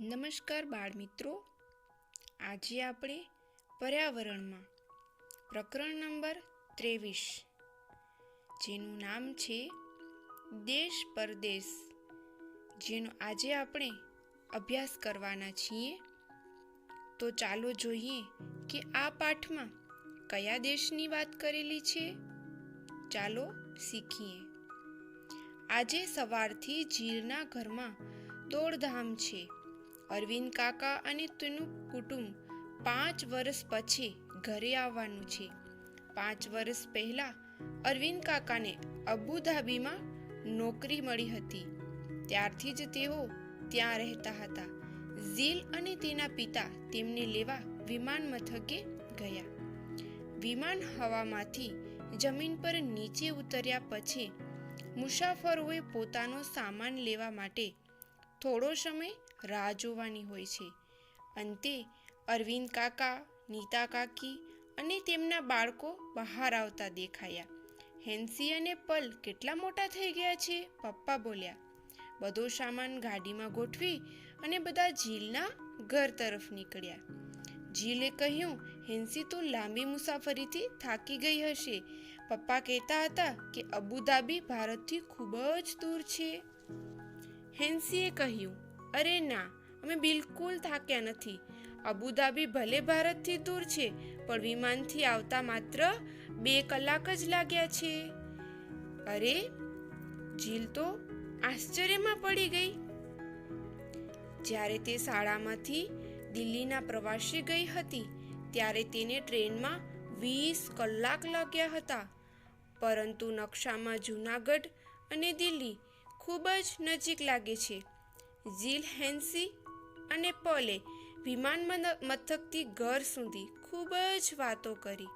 નમસ્કાર બાળમિત્રો. આજે આપણે પર્યાવરણમાં પ્રકરણ નંબર ત્રેવીસ, જેનું નામ છે દેશ પરદેશ, જેનો આજે આપણે અભ્યાસ કરવાના છીએ. તો ચાલો જોઈએ કે આ પાઠમાં કયા દેશની વાત કરેલી છે? ચાલો શીખીએ. આજે સવારથી જીલના ઘરમાં દોડધામ છે. અરવિંદ કાકા અને તેનું કુટુંબ પાંચ વર્ષ પછી ઘરે આવવાનું છે. પાંચ વર્ષ પહેલા અરવિંદ કાકાને અબુધાબીમાં નોકરી મળી હતી. ત્યારથી જ તેઓ ત્યાં રહેતા હતા. ઝીલ અને તેના પિતા તેમને લેવા વિમાન મથકે ગયા. વિમાન હવામાંથી જમીન પર નીચે ઉતર્યા પછી મુસાફરોએ પોતાનો સામાન લેવા માટે થોડો સમય રાહ જોવાની હોય છે. અંતે અરવિંદ કાકા, નીતા કાકી અને તેમના બાળકો બહાર આવતા દેખાયા. હેન્સી અને પલ કેટલા મોટા થઈ ગયા છે? પપ્પા બોલ્યા. બધો સામાન ગાડીમાં ગોઠવી અને બધા ઝીલના ઘર તરફ નીકળ્યા. ઝીલે કહ્યું, હેન્સી, તો લાંબી મુસાફરીથી થાકી ગઈ હશે. પપ્પા કહેતા હતા કે અબુધાબી ભારતથી ખૂબ જ દૂર છે. હેન્સીએ કહ્યું અરે ના, અમે બિલકુલ થાક્યા નથી. અબુધાબી ભલે ભારતથી દૂર છે, પણ વિમાનથી આવતા માત્ર બે કલાક જ લાગ્યા છે. અરે, જીલ તો આશ્ચર્યમાં પડી ગઈ. જ્યારે તે શાળામાંથી દિલ્હીના પ્રવાસે ગઈ હતી, ત્યારે તેને ટ્રેનમાં વીસ કલાક લાગ્યા હતા. પરંતુ નકશામાં જૂનાગઢ અને દિલ્હી ખૂબ જ નજીક લાગે છે. ઝીલ હેન્સી અને પોલે વિમાન મન- મથકથી ઘર સુધી ખૂબ જ વાતો કરી.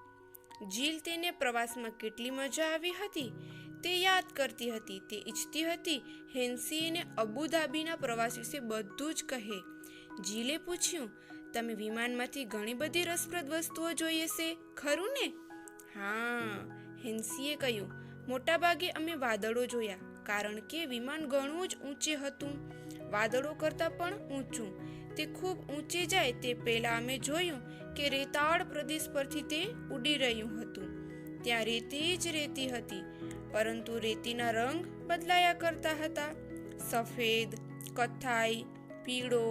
જીલ તેને પ્રવાસમાં કેટલી મજા આવી હતી તે યાદ કરતી હતી. તે ઈચ્છતી હતી હેન્સી એને અબુધાબીના પ્રવાસ વિશે બધું જ કહે. જીલે પૂછ્યું, તમે વિમાનમાંથી ઘણી બધી રસપ્રદ વસ્તુઓ જોઈએ છે ખરું ને? હા, હેન્સીએ કહ્યું. મોટાભાગે અમે વાદળો જોયા, કારણ કે વિમાન ઘણું જ ઊંચે હતું. વાદળો કરતાં પણ ઊંચું. તે ખૂબ ઊંચે જાય તે પહેલાં અમે જોયું કે રેતાળ પ્રદેશ પરથી તે ઉડી રહ્યું હતું. ત્યાં રેતી જ રેતી હતી, પરંતુ રેતીના રંગ બદલાયા કરતા હતા. સફેદ કથ્થાઈ પીળો,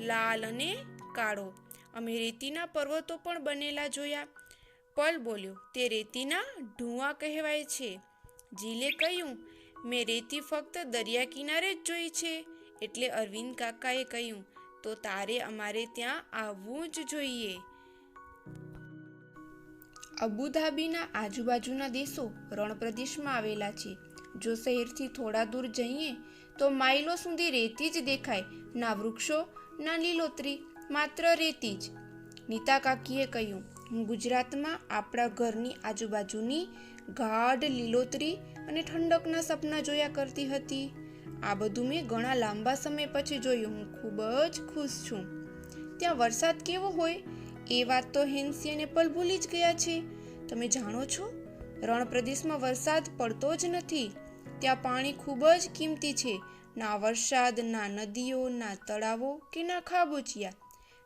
લાલ અને કાળો. અમે રેતીના પર્વતો પણ બનેલા જોયા. પલ બોલ્યો, તે રેતીના ઢૂંવા કહેવાય છે. જીલે કહ્યું, મેં રેતી ફક્ત દરિયા કિનારે જ જોઈ છે. એટલે અરવિંદ કાકાએ કહ્યું, તો તારે અમારે ત્યાં આવવું જ જોઈએ. અબુધાબીના આજુબાજુના દેશો રણપ્રદેશમાં આવેલા છે. જો શહેરથી થોડા દૂર જઈએ, તો માઇલો સુધી રેતી જ દેખાય. ના વૃક્ષો, ના લીલોતરી, માત્ર રેતી જ. નીતા કાકીએ કહ્યું, હું ગુજરાતમાં આપણા ઘરની આજુબાજુની ગાઢ લીલોતરી અને ઠંડકના સપના જોયા કરતી હતી. આ બધું મેં ઘણા લાંબા સમય પછી જોયું. હું ખૂબ જ ખુશ છું. ત્યાં વરસાદ કેવો હોય? એ વાત તો હેન્સી અને પલ ભૂલી જ ગયા છે તમે જાણો છો? રણ પ્રદેશમાં વરસાદ પડતો જ નથી. ત્યાં પાણી ખૂબ જ કિંમતી છે. ના વરસાદ, ના નદીઓ, ના તળાવો કે ના ખાબોચિયા.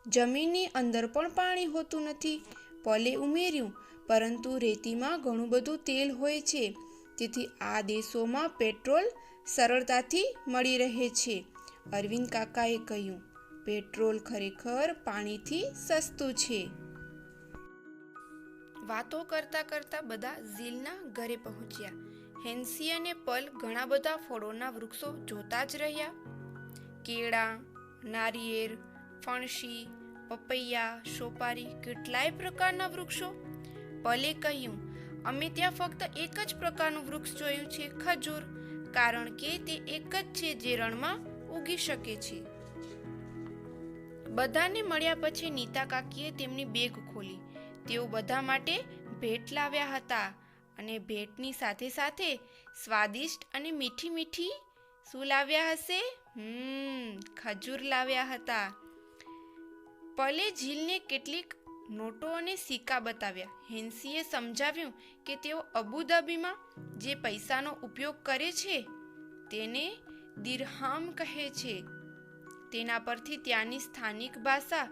જમીનની અંદર પણ પાણી હોતું નથી. પલે ઉમેર્યું, પરંતુ રેતીમાં ઘણું બધું તેલ હોય છે. તેથી આ દેશોમાં પેટ્રોલ સરળતાથી મળી રહે છે. અરવિંદ કાકાએ કહ્યું, પેટ્રોલ ખરેખર પાણીથી સસ્તું છે. વાતો કરતા કરતા બધા ઝીલના ઘરે પહોંચ્યા. હેન્સી અને પલ ઘણા બધા ફળોના વૃક્ષો જોતા જ રહ્યા. કેળા નારિયેર ફણસી, પપૈયા, સોપારી કેટલાય પ્રકારના વૃક્ષો. પલે કહ્યું, અમે ત્યાં ફક્ત એક જ પ્રકારનું વૃક્ષ જોયું છે, ખજૂર. કારણ કે તે એક જ છે જે રણમાં ઉગી શકે છે. બધાને મળ્યા પછી નીતા કાકીએ તેમની બેગ ખોલી. તેઓ બધા માટે ભેટ લાવ્યા હતા અને ભેટની સાથે સાથે સ્વાદિષ્ટ અને મીઠી મીઠી શું લાવ્યા હશે? હમ, ખજૂર લાવ્યા હતા. પલે ઝીલને કેટલીક નોટો અને સિક્કા બતાવ્યા. હેન્સીએ સમજાવ્યું કે તેઓ અબુધાબીમાં જે પૈસાનો ઉપયોગ કરે છે તેને દિરહામ કહે છે. તેના પરથી ત્યાંની સ્થાનિક ભાષા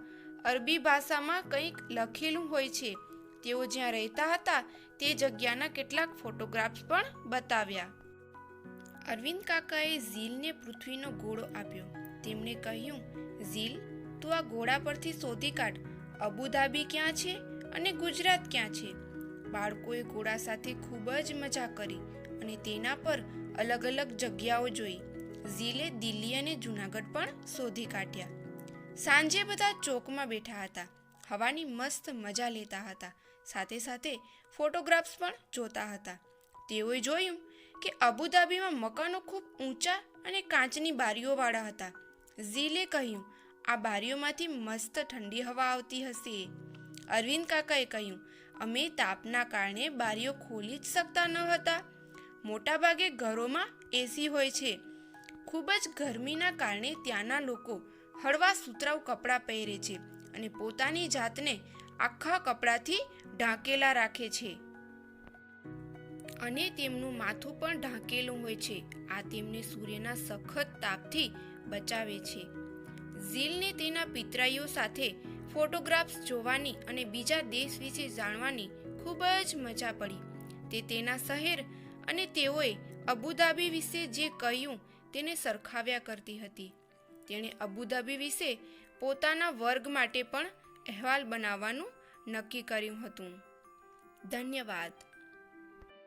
અરબી ભાષામાં કંઈક લખેલું હોય છે. તેઓ જ્યાં રહેતા હતા તે જગ્યાના કેટલાક ફોટોગ્રાફ્સ પણ બતાવ્યા. અરવિંદ કાકાએ ઝીલને પૃથ્વીનો ગોળો આપ્યો. તેમણે કહ્યું, ઝીલ તું આ ઘોડા પરથી શોધી કાઢ. અબુધાબી ક્યાં છે અને ગુજરાત ક્યાં છે? બાળકોએ ઘોડા સાથે ખૂબ જ મજા કરી અને તેના પર અલગ અલગ જગ્યાઓ જોઈ. ઝીલે દિલ્હી અને જૂનાગઢ પણ શોધી કાઢ્યા. સાંજે બધા ચોકમાં બેઠા હતા. હવાની મસ્ત મજા લેતા હતા. સાથે સાથે ફોટોગ્રાફ્સ પણ જોતા હતા. તેઓએ જોયું કે અબુધાબીમાં મકાનો ખૂબ ઊંચા અને કાચની બારીઓવાળા હતા. ઝીલે કહ્યું આ બારીઓમાંથી મસ્ત ઠંડી હવા આવતી હશે. અરવિંદ કાકાએ કહ્યું, અમે તાપના કારણે બારીઓ ખોલી જ શકતા ન હતા. મોટાભાગે ઘરોમાં એસી હોય છે. ખૂબ જ ગરમીના કારણે ત્યાંના લોકો હળવા સુતરાઉ કપડાં પહેરે છે અને પોતાની જાતને આખા કપડાથી ઢાંકેલા રાખે છે. અને તેમનું માથું પણ ઢાંકેલું હોય છે. આ તેમને સૂર્યના સખત તાપથી બચાવે છે. ઝીલને તેના પિતરાઈઓ સાથે ફોટોગ્રાફ્સ જોવાની અને બીજા દેશ વિશે જાણવાની ખૂબ જ મજા પડી. તે તેના શહેર અને તેઓએ અબુધાબી વિશે જે કહ્યું તેને સરખાવ્યા કરતી હતી. તેણે અબુધાબી વિશે પોતાના વર્ગ માટે પણ અહેવાલ બનાવવાનું નક્કી કર્યું હતું. ધન્યવાદ.